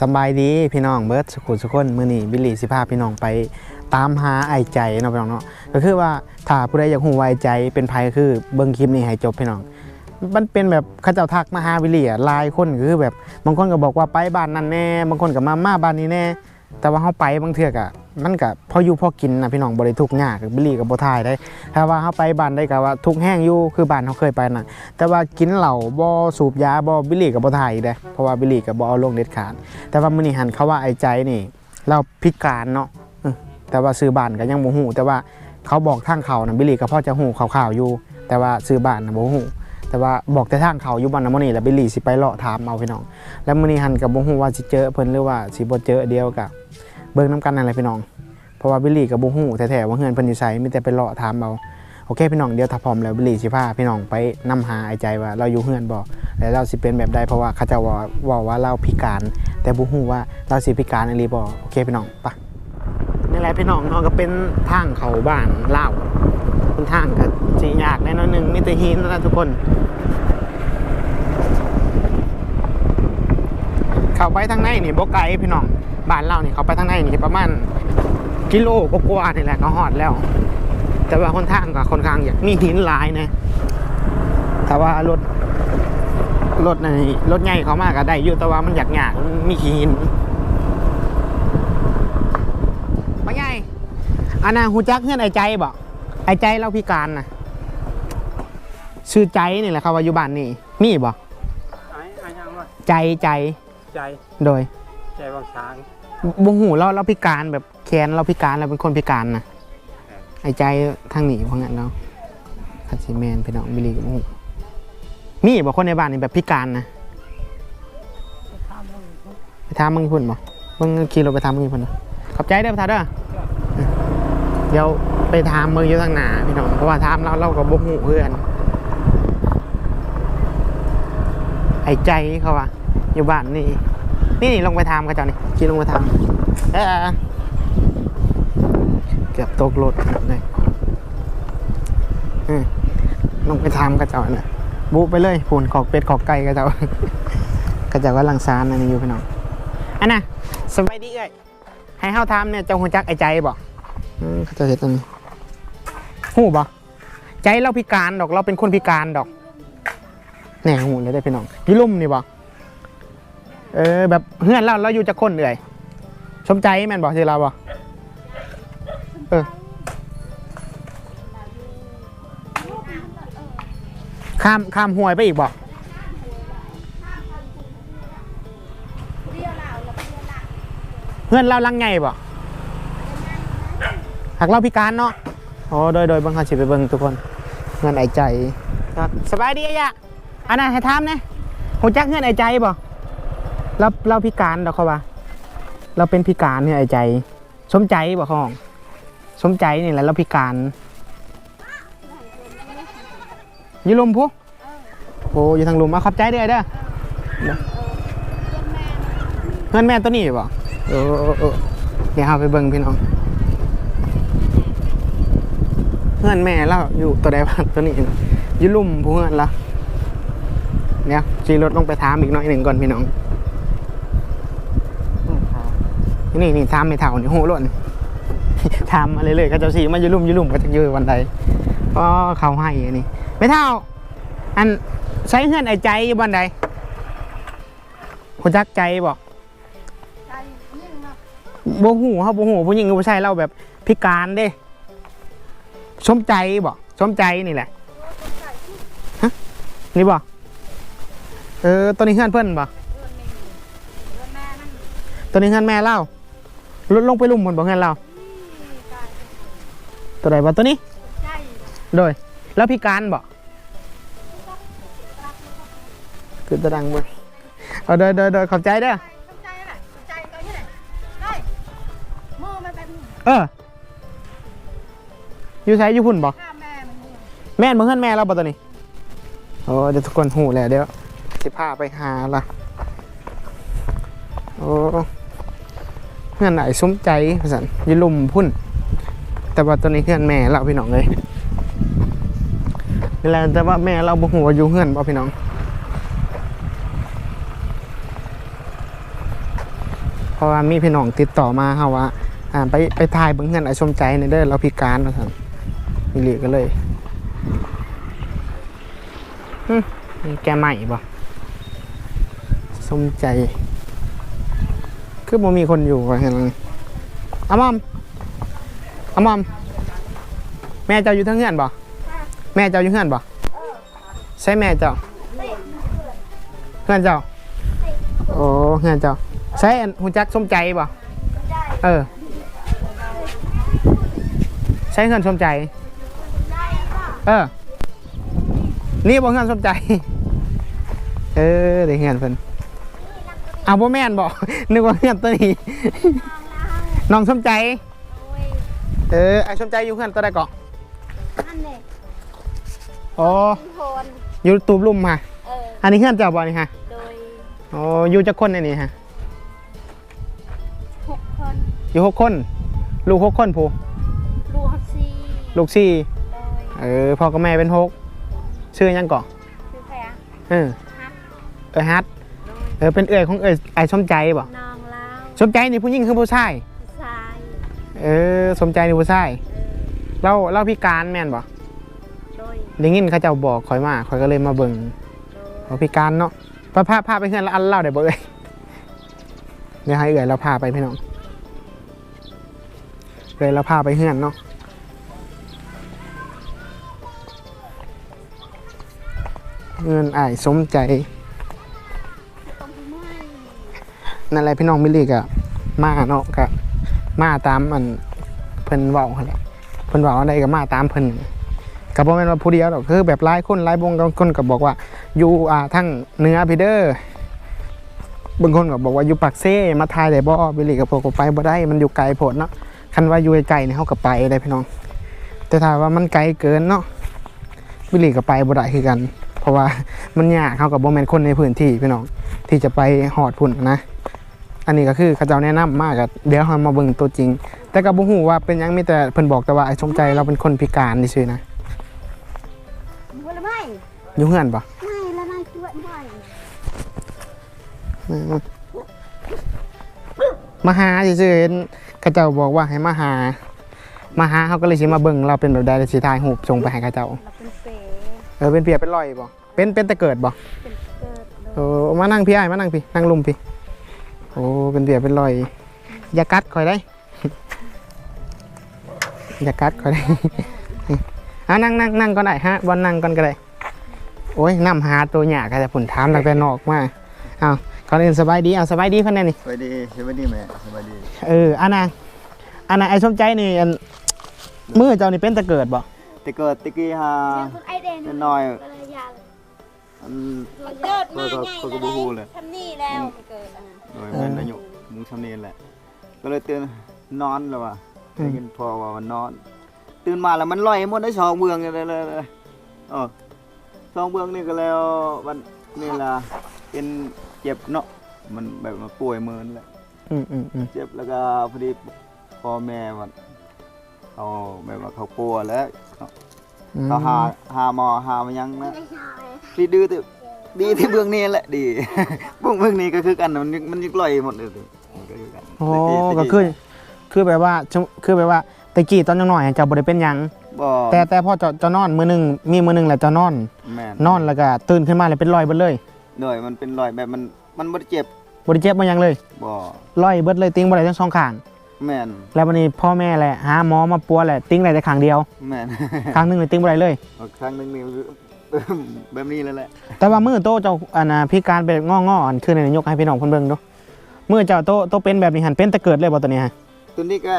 สบายดีพี่น้องเบิร์ดสุขุสุขนมือนี้บิลลี่สิพาพี่น้องไปตามหาไอ้ใจเนาะพี่น้องเนาะก็คือว่าถ้าผู้ใดอยากฮู้ว่าไอใจเป็นภัยก็คือเบิ้งคลิปนี้ให้จบพี่น้อง มันเป็นแบบข้าเจ้าทักมาหาบิลลี่อะลายคนคือแบบบางคนก็บอกว่าไปบ้านนั่นแน่บางคนก็มามาบ้านนี้แน่ แต่ว่าเฮาไปบางเทื่อกะมันก็พออยู่พอกินนะพี่น้องบ่ได้ทุกข์ยากบิลลี่ก็บ่ทายได้ ถ้าว่าเฮาไปบ้านได้ก็ว่าทุกแห้งอยู่คือบ้านเฮาเคยไปน่ะแต่ว่ากินเหล้าบ่สูบยาบ่บิลี่ก็บ่ทายอีกเด้เพราะว่าบิลลี่ก็บ่เอาลงเด็ดขาด แต่ว่ามือนี้หันเขาว่าไอ้ใจนี่ เราพิการเนาะแต่ว่าซื้อบ้านก็ยังบ่ฮู้แต่ว่าเขาบอกทางเขานะบิลลี่ก็พอจะฮู้คร่าวๆอยู่ แต่ว่าซื้อบ้านนะบ่ฮู้ แต่ว่าบอกแต่ทางเขาอยู่บ้านนะมื้อนี้แล้วบิลลี่สิไปเลาะถามเอาพี่น้อง แล้วมื้อนี้หันก็บ่ฮู้ว่าสิเจอเพิ่นหรือว่าสิบ่เจอเดียวกับเบิ่งนํกันนั่นแหละพี่น้อง เพราะว่าบิลลี่ก็บ่ฮู้แท้ๆว่าเฮือนเพิ่นอยู่ไสมีแต่ไปเลาะถามเอาโอเคพี่น้องเดี๋ยวถ้าพร้อมแล้วบิลลี่สิพาพี่น้องไปนํหาไอ้ใจว่าเราอยู่เฮือนบ่แล้วเราสิเป็นแบบใดเพราะว่าเขาจะว่าว่าว่าเราพิการ แต่บ่ฮู้ว่าเราสิพิการอีหลีบ่โอเคพี่น้องไปะนี่แหละพี่น้องเนาะก็เป็นทางเขาบ้านเล่า นทางก็สิยากแน่นอนหนึ่งมีแต่หินนะทุกคน เข้าไปทางในนี่บ่ไกลพี่น้องบ้านเรานี่เข้าไปทางในนี่ประมาณกิโลกว่านี่แหละก็ฮอดแล้ว แต่ว่าคนทางก็ค่อนข้างอยากมีหินหลายนะแต่ว่ารถรถในรถใหญ่เขามาก็ได้อยู่แต่ว่ามันอยากหยากมีหินมาใหญ่อันน่ะหูจักเพื่อนไอใจบ่ ไอ้ใจเราพิการนะชื่อใจนี่แหละครับว่าอยู่บ้านนี่มีบ่ไอ้ไอ้ยังว่าใจใจใจโดย ใจบางช้างบงหูเราเราพิการแบบแขนเราพิการเราเป็นคนพิการนะไอ้ใจทางหนีเพราะงั้นเราคัตซิแมนพี่น้องบิลลี่กับหูมีบอกคนในบ้านนี่แบบพิการนะไปทำมึงพุ่นบ่มึงขี่รถไปทำมึงพุ่นบ่ขอบใจเด้อพระเด้อเดี๋ยว ไปทำมึงอยู่ทางหนาพี่น้องเพราะว่าทำเราเรากับบงหูเพื่อน ไอ้ใจเขาว่าอยู่บ้านนี่นี่นี่ลงไปทำกันเจ้านี่ขี่ลงไปทำเออเกือบตกรถเลยเออลงไปทำกันเจ้าน่ะบุไปเลยผุนขอกเป็ดขอกไก่กันเจ้ากันเจ้าลังซานอันนี้อยู่พี่น้องอันน่ะสบายดีเอ้ยให้เฮาทำเนี่ยเจ้าหูจักไอ้ใจบอืมเขาจะเห็นตรงนี้ หูบ่ใจเราพิการดอกเราเป็นคนพิการดอกแหน่หูเลยได้พี่น้องอยี่ลุ่มนี่บ่เออแบบเฮือนเราเราอยู่จะคนเอื่อยสมใจแม่นบอกสิเราบอเออข้ามข้ามห้วยไปอีกบอกเพื่อนเราลังไงบอกหากเราพิการเนาะ โอ้โดยโดยบังคับสิไปเบิ่งทุกคนเงินไอใจครับสบายดีอะยะอันนั้นให้ทำเนี่ยหูจักเงินไอใจบ่เราเราพิการดอกเขาว่าเราเป็นพิการเนี่ยไอ้ใจ สมใจบอกเขาห้อง สมใจนี่แหละเราพิการยี่ลมพุโอ้ยทางลมมาขอบใจเด้อเด้อเพื่อนแม่ตัวนี้บ่เออเออเออเดี๋ยวเอาไปเบิ่งพี่น้อง เพื่อนแม่เราอยู่ตัวใดบ้างตัวนี้อยี่ลุ่มผู้เพื่อนละเนี่ยขี่รถลงไปถามอีกหน่อยหนึ่งก่อนพี่น้องนี่นี่ทำไม่เท่านี่โหหล่นทำอะไรเลยก็เจ้าสีมาอยุ่ลุ่มอยุ่ลุ่มก็จะอยืนวันใดก็เขาให้อันนี้ไม่เท่า อันใช้เงื่อนไอใจอยู่วันใดคุณจักใจบอกโบหูเขาโบหูผู้หญิงกับผู้ชายเราแบบพิการเด้ สมใจบอกสมใจนี่แหละฮะนี่บอกเออตัวนี้เงื่อนเพื่อนบอกตัวนี้เงื่อนแม่เล่าลดลงไปลุ่มบนบอกงั้นเราตัวไหนวะตัวนี้โดย แล้วพิการบอกคือตะดังบนเอาโดยโดยโดยขอบใจเด้อใจน่ะใจตัวนี้น่ะได้มือมันเป็นเออ อยู่ใช้อยู่พุ่นบอกข้าแม่มันนี่แม่นมึงเฮือนแม่เราบ่ตัวนี้โอ้เดี๋ยวทุกคนหูแหละเดี๋ยวสิพาไปหาละโอ้เฮือนไหนซุ้มใจพสันอยิลุ่มพุ่น แต่ว่าตัวนี้เฮือนแม่เราพี่น้องเลยนี่แหละแต่ว่าแม่เราบ่หัวาอยู่เฮือนบ่พี่น้องราะว่ามีพี่น้องติดต่อมาเฮาว่าอ่าไปไปถ่ายเบิ่งเฮือนไอ้สมใจในเด้อเราพิการว่าซั่น อีหลีก็เลยหึมีแกใหม่บ่สมใจ คือบ่มีคนอยู่ว่าเห็นอามอมอามอม แม่เจ้าอยู่เทั้งเฮือนบ่แม่เจ้าอยู่เฮือนบ่ใช่แม่เจ้าเฮือนเจ้าโอ้เฮือนเจ้าใช่อันหูจักสมใจบ่เออใช่เฮือนสมใจ เออ นี่บ่เฮือนสมใจ เออได้เฮือนเพิ่นเอาบ่แม่นบ่นึกว่าเฮือนตัวนี้น้องสมใจ เออไอ้สมใจอยู่เฮือนตัวใดก่อนนั่นเองอ๋อโทนอยู่ตูบลุ่มค่ะเอออันนี้เฮือนเจ้าบ่นี่ฮะโดยอ๋ออยู่จักคนในนี้ฮะหกคนอยู่หกคน ลูกหกคนผู้ลูกฮักซีลูกสี่โดย เออพ่อกับแม่เป็นหกชื่อหยังก่อนคือแพรเออฮักเออฮัทโดยเออเป็นเอ่ยของเอ่ยไอ้สมใจบ่น้องเล้าวสมใจนี่ผู้หญิงคือผู้ชายผู้ชายเออสมใจนี่ผู้ชายเออเล่าเล่าพิการแม่นบ่โดยได้ยินเขาเจ้าบอกข่อยมาข่อยก็เลยมาเบิ่งโดยว่าพิการเนาะพาพาพาไปเฮือนแล้วอันเล่าได้บ่เอ่ยเดี๋ยวให้เอ่ยเราพาไปพี่น้องเอ่ยเราพาไปเฮือนเนาะ เงินอายสมใจ นั่นแหละพี่น้องมิลลี่กะมาเนาะกะมาตามอันเพิ่นเว้าหั่นแหละเพิ่นเว้าอะไรก็มาตามเพิ่นก็บ่แม่นว่าผู้เดียวดอกคือแบบหลายคนหลายวงบงคนก็บอกว่าอยู่อ่าทั้งเหนือพี่เด้อบางคนก็บอกว่าอยู่ปากเซ่มาทายได้บ่มิลลี่ก็บอกว่าไปบ่ได้มันอยู่ไกลโพดเนาะคันว่าอยู่ไกลๆนี่เฮาก็ไปได้พี่น้อง แต่ถ้าว่ามันไกลเกินเนาะมิลลี่ก็ไปบ่ได้คือกัน เพราะว่ามันยากเฮาก็บ่แม่นคนในพื้นที่พี่น้องที่จะไปฮอดพุ่นนะ อันนี้ก็คือเขาเจ้าแนะนำมากอะเดี๋ยวเรามาเบิ่งตัวจริง แต่ก็บ่ฮู้ว่าเป็นหยังมีแต่เพิ่นบอกแต่ว่าไอ้สมใจเราเป็นคนพิการนี่ซื่อนะวันละไม่อยู่เฮือนบ่ไม่ละไม่ช่วยไม่อืมมาหาซื่อๆเห็นเขาเจ้าบอกว่าให้มาหา มาหาเขาก็เลยสิมาเบิ่งเราเป็นแบบใดแล้วสิถ่ายรูปส่งไปให้เขาเจ้า ออเป็นเปียเป็นรอยบ่เป็นเป็นแต่เกิดบ่เป็นเกิดโดโอ้มานั่งพี่อ้ายมานั่งพี่นั่งลุมพี่โอ้เป็นเปียเป็นรอยอย่ากัดข่อยได้อย่ากัดข่อยได้อะนั่งนั่งนั่งก็ได้ฮะบอลนั่งก่อนก็ได้โอ้ยน้ำหาตัวหยาก็จะผุนถามตั้งแต่นอกมาเอาก่อนอื่นสบายดีเอาสบายดีเพื่อนแน่นี่สวัสดีสวัสดีแม่สวัสดีเอออันน่ะอันน่ะไอ้สมใจนี่อันมือเจ้านี่เป็นตะเกิดบ่แต่เกิดตะกี้ฮะ เดี๋ยวคุณไอเดนเป็นน้อยก็เลยยาวอันมันเกิดมาไงเขาก็บ่ฮู้เลยทำนี่แล้วมันเกิดอะโดยมันอายุมุงชำเนียนแหละ ก็เลยตื่นนอนแล้วว่ะได้ยินพอว่ามันนอน ตื่นมาแล้วมันลอยหมดได้สองเบืองเลยเลยเลยเออสองเบืองนี่ก็แล้ววันนี่ล่ะเป็นเจ็บเนาะมันแบบมาป่วยมือนั่นแหละอืมอืมอืมเจ็บแล้วก็พอดีพ่อแม่มันเขาแบบว่าเขากลัวแล้วอืม เขาหาหาหมอหามายังนะดีดื้อที่ดีที่เบื้องนี้แหละดีเบื้องเบื้องนี้ก็คือกันมันยังมันยังลอยหมดเลยดิมันก็คือกันโอ้ตะก็คือคือแบบว่าชคือแบบว่าตะกี้ตอนยังน้อยเจ้าบ่ได้เป็นหยังบ่แต่แต่พอเจ้าเจ้านอนมื้อหนึงมีมื้อหนึงแหละเจ้านอนแม่นนอนแล้วก็ตื่นขึ้นมาเลยเป็นรอยเบิดเลยหน่อยมันเป็นรอยแบบมันมันบ่ได้เจ็บบ่ได้เจ็บบ่หยังเลยบ่รอยเบิดเลยติ้งบ่ได้ทั้งสองข้าง แม่นแล้ววันนี้พ่อแม่แหละหาหมอมาปัวแหละติ้งได้แต่ข้างเดียวแม่นข้างหนึงเลยติ้งบ่ได้เลยเอาครั้งหนึงนี่แบบนี้แล้วแหละแต่ว่ามือโตเจ้าอันน่ะพิการเป็นงอๆอันคือในยกให้พี่น้องเพิ่นเบิ่งดูมือเจ้าโตโตเป็นแบบนี้หันเป็นแต่เกิดเลยบ่ตัวนี้ฮะตัวนี้ก็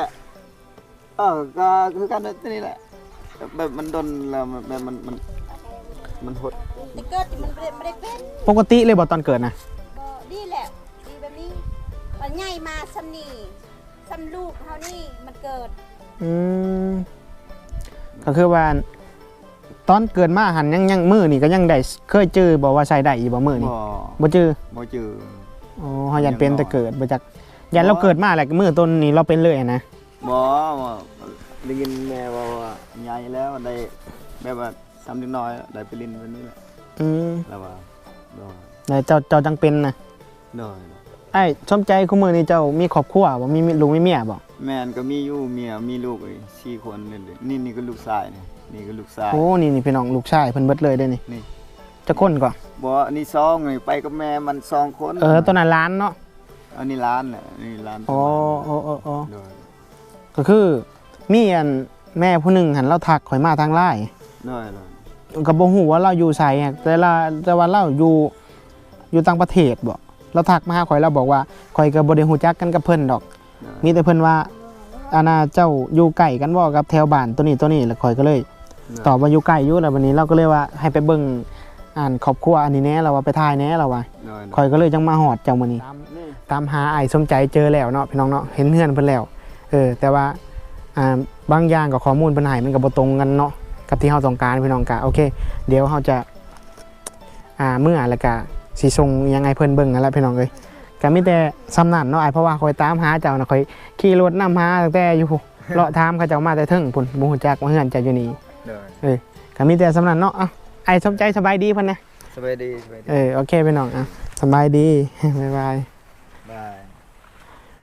เออก็คือกันตัวนี้แหละแบบมันดนแล้วมันแบบมันมันมันหดแต่เกิดมันไม่ได้ไม่ได้เป็นปกติเลยบ่ตอนเกิดนะบ่ดีแหละดีแบบนี้มันใหญ่มาซ้ำนี่ ซ้ำลูกเท่านี้มันเกิดอืมก็คือว่า ตอนเกิดมาหันยังยังมือนี่ก็ยังได้เคยเจอบอกว่าใช้ได้อีบ่มือนี่บ่บ่เจอบ่จืออ๋อเฮายันเป็นแต่เกิดบ่จักยันเราเกิดมาแหละมือต้นนี้เราเป็นเลยอะนะบ่บ่ได้ยินแม่ว่าว่าใหญ่แล้วได้แบบว่าทำนิดน้อยได้ไปลินวันนี้แหละอืมแล้วว่าโดยแล้วเจ้าเจ้าจังเป็นนะโดย ไอ้ชมใจคุมือนี่เจ้ามีครอบครัวบ่มีลูกมีเมียบ่แม่นก็มีอยู่เมียมีลูกอีกสี่คนนี่เลยนี่นี่ก็ลูกชายนี่นี่ก็ลูกชายโอ้นี่นี่พี่น้องลูกชายเพิ่นเบิดเลยเด้อนี่นี่จะคนก่อนบ่อันนี้ซองนี่ไปกับแม่มันสองคนเออตัวนั้นล้านเนาะอันนี้ร้านแหละนี่ร้านอ๋ออ๋ออ๋ออ๋อโดยก็คือมีอันแม่ผู้หนึงหันเราทักข่อยมาทางไลน์โดยโดยก็บ่ฮู้ว่าเราอยู่ไสอะแต่ละแต่ว่าเราอยู่อยู่ต่างประเทศบ่ เราทักมาหาข่อยเราบอกว่าข่อยก็บ่ได้ฮู้จักกันกับเพิ่นดอกโดยมีแต่เพิ่นว่าอาณาเจ้าอยู่ใกล้กันบ่กับแถวบ้านตัวนี้ตัวนี้แล้วข่อยก็เลยตอบว่าอยู่ใกล้อยู่แล้ววันนี้เราก็เลยว่าให้ไปเบิ่งอ่านครอบครัวอันนี้แหน่เราว่าไปถ่ายแหน่เราว่าโดยข่อยก็เลยจังมาหอดเจ้ามื้อนี้นี่ตามหาไอ้ายสมใจเจอแล้วเนาะพี่น้องเนาะเห็นเฮือนเพิ่นแล้ว เออ แต่ว่าอ่าบางอย่างกับข้อมูลเพิ่นให้มันก็บ่ตรงกันเนาะกับที่เฮาต้องการพี่น้องกะโอเค เดี๋ยวเฮาจะอ่าเมื่อแล้วก็ สิส่งยังไงเพิ่นเบิ่งนั่นแหละพี่น้องเอ้ยก็มีแต่สำนันเนาะไอ้ายเพราะว่าข่อยตามหาเจ้าน่ะข่อยขี่รถนำหาตั้งแต่อยู่พู้นเลาะถามเขาเจ้ามาแต่เทึงพุ่นบ่ฮู้จักว่าเฮือนเจ้าอยู่นี่โดยก็มีแต่สำนันเนาะเอ้าไอ้ายสมใจสบายดีเพิ่นนะสบายดีสบายดีเออโอเคพี่น้องอะสบายดีบ๊ายบาย